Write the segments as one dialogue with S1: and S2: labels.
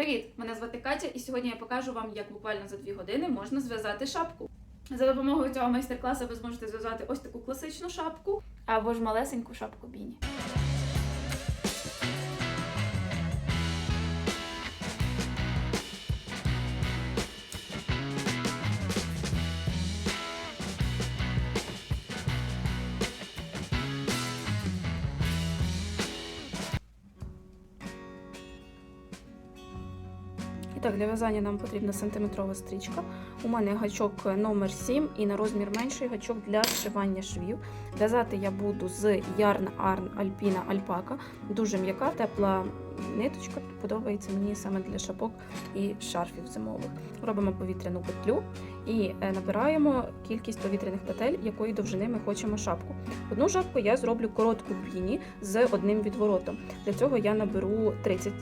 S1: Привіт! Мене звати Катя, і сьогодні я покажу вам, як буквально за 2 години можна зв'язати шапку. За допомогою цього майстер-класу ви зможете зв'язати ось таку класичну шапку або ж малесеньку шапку біні. Так, для в'язання нам потрібна сантиметрова стрічка. У мене гачок номер 7 і на розмір менший гачок для зшивання швів. В'язати я буду з Yarn Arn Alpina Alpaca. Дуже м'яка, тепла ниточка. Подобається мені саме для шапок і шарфів зимових. Робимо повітряну петлю і е, набираємо кількість повітряних петель, якої довжини ми хочемо шапку. Одну шапку я зроблю коротку біні з одним відворотом. Для цього я наберу 30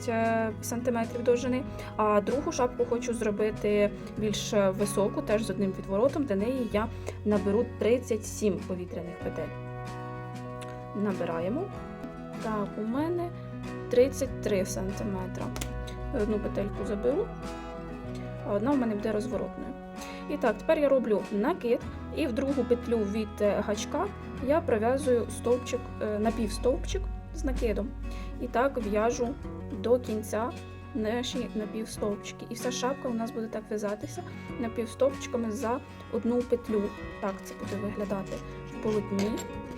S1: см довжини, а другу шапку хочу зробити більш високу, теж з одним відворотом. Для неї я наберу 37 повітряних петель. Набираємо. Так, у мене 33 см. Одну петельку заберу, а одна у мене буде розворотною. І так, тепер я роблю накид, і в другу петлю від е, гачка я пров'язую стовпчик, е, напівстовпчик з накидом. І так в'яжу до кінця наші напівстовпчики. І вся шапка у нас буде так в'язатися напівстовпчиками за одну петлю. Так це буде виглядати в полотні,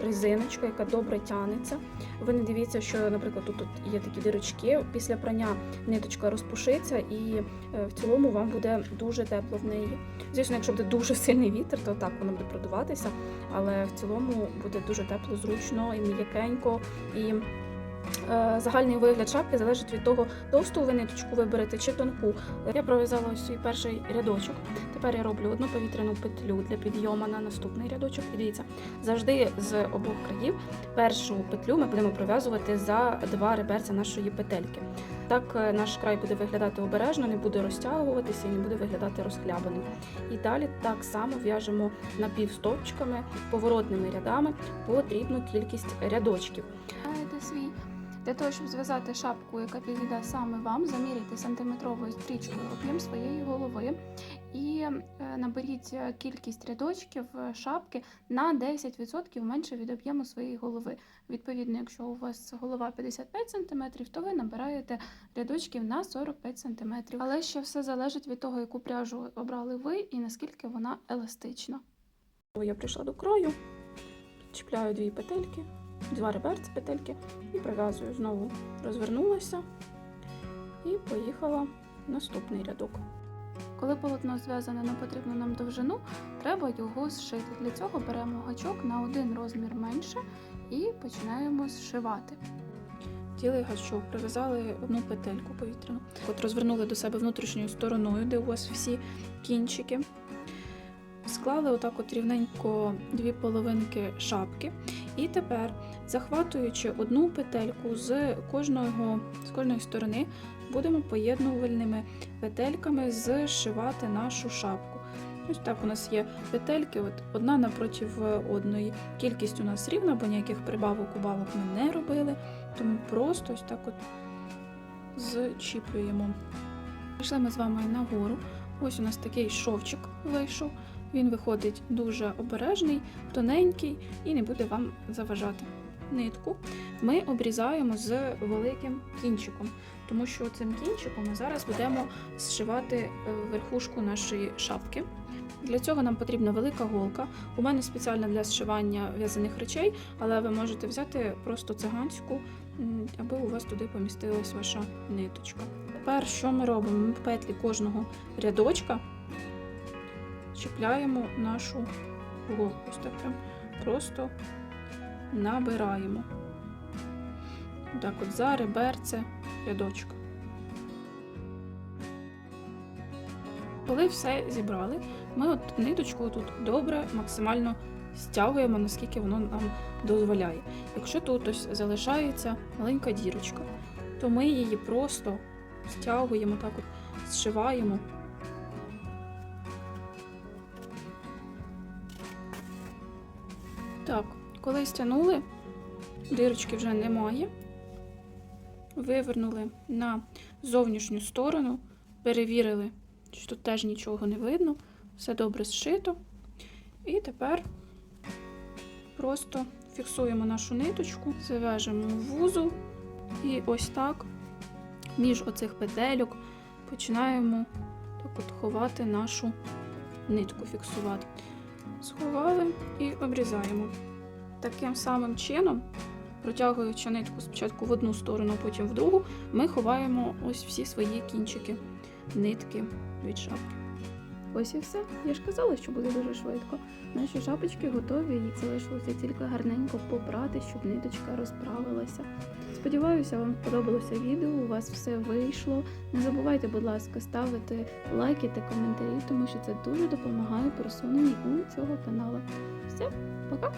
S1: резиночка, яка добре тягнеться. Ви не дивіться, що, наприклад, тут, є такі дирочки. Після прання ниточка розпушиться, і е, в цілому вам буде дуже тепло в неї. Звісно, якщо буде дуже сильний вітер, то так воно буде продуватися, але в цілому буде дуже тепло, зручно і м'якенько. І загальний вигляд шапки залежить від того, товсту ви ниточку виберете чи тонку. Я пров'язала ось свій перший рядочок. Тепер я роблю одну повітряну петлю для підйому на наступний рядочок. І дивіться, завжди з обох країв першу петлю ми будемо пров'язувати за два реберця нашої петельки. Так е, наш край буде виглядати обережно, не буде розтягуватися і не буде виглядати розхлябаним. І далі так само в'яжемо напівстовпчиками, поворотними рядами потрібну кількість рядочків.
S2: Свій для того, щоб зв'язати шапку, яка підійде саме вам, заміряйте сантиметровою стрічкою об'єм своєї голови і е, наберіть е, кількість рядочків е, шапки на 10% менше від об'єму своєї голови. Відповідно, якщо у вас голова 55 см, то ви набираєте рядочків на 45 см. Але ще все залежить від того, яку пряжу обрали ви і наскільки вона еластична.
S1: Я прийшла до краю, чіпляю дві петельки, два реберці петельки і прив'язую знову. Розвернулася і поїхала наступний рядок.
S2: Коли полотно зв'язане на потрібну нам довжину, треба його зшити. Для цього беремо гачок на один розмір менше і починаємо зшивати.
S1: Тілий гачок, прив'язали одну петельку повітряну. От розвернули до себе внутрішньою стороною, де у вас всі кінчики. Склали отак от рівненько дві половинки шапки. І тепер, захватуючи одну петельку з кожного, з кожної сторони, будемо поєднувальними петельками зшивати нашу шапку. Ось так у нас є петельки, от одна напроти одної. Кількість у нас рівна, бо ніяких прибавок убавок ми не робили. Тому просто ось так от зчіплюємо. Пішли ми з вами нагору. Ось у нас такий шовчик вийшов. Він виходить дуже обережний, тоненький і не буде вам заважати. Нитку ми обрізаємо з великим кінчиком, тому що цим кінчиком ми зараз будемо зшивати е, верхушку нашої шапки. Для цього нам потрібна велика голка. У мене спеціально для зшивання в'язаних речей, але ви можете взяти просто циганську, аби у вас туди помістилась ваша ниточка. Тепер що ми робимо? Ми в петлі кожного рядочка чіпляємо нашу голку. Ось так прям просто набираємо. Так от за реберце рядочка. Коли все зібрали, ми от ниточку тут добре, максимально стягуємо, наскільки воно нам дозволяє. Якщо тут ось залишається маленька дірочка, то ми її просто стягуємо, так от зшиваємо. Так, коли стягнули, дирочки вже немає. Вивернули на зовнішню сторону, перевірили, що тут теж нічого не видно, все добре зшито. І тепер просто фіксуємо нашу ниточку, зав'яжемо в вузол і ось так між оцих петельок починаємо так от ховати нашу нитку, фіксувати. Сховали і обрізаємо. Таким самим чином, протягуючи нитку спочатку в одну сторону, потім в другу, ми ховаємо ось всі свої кінчики нитки від шапки. Ось і все. Я ж казала, що буде дуже швидко. Наші шапочки готові, їх залишилося тільки гарненько попрати, щоб ниточка розправилася. Сподіваюся, вам сподобалося відео, у вас все вийшло. Не забувайте, будь ласка, ставити лайки та коментарі, тому що це дуже допомагає просуненню у цього каналу. Все, пока!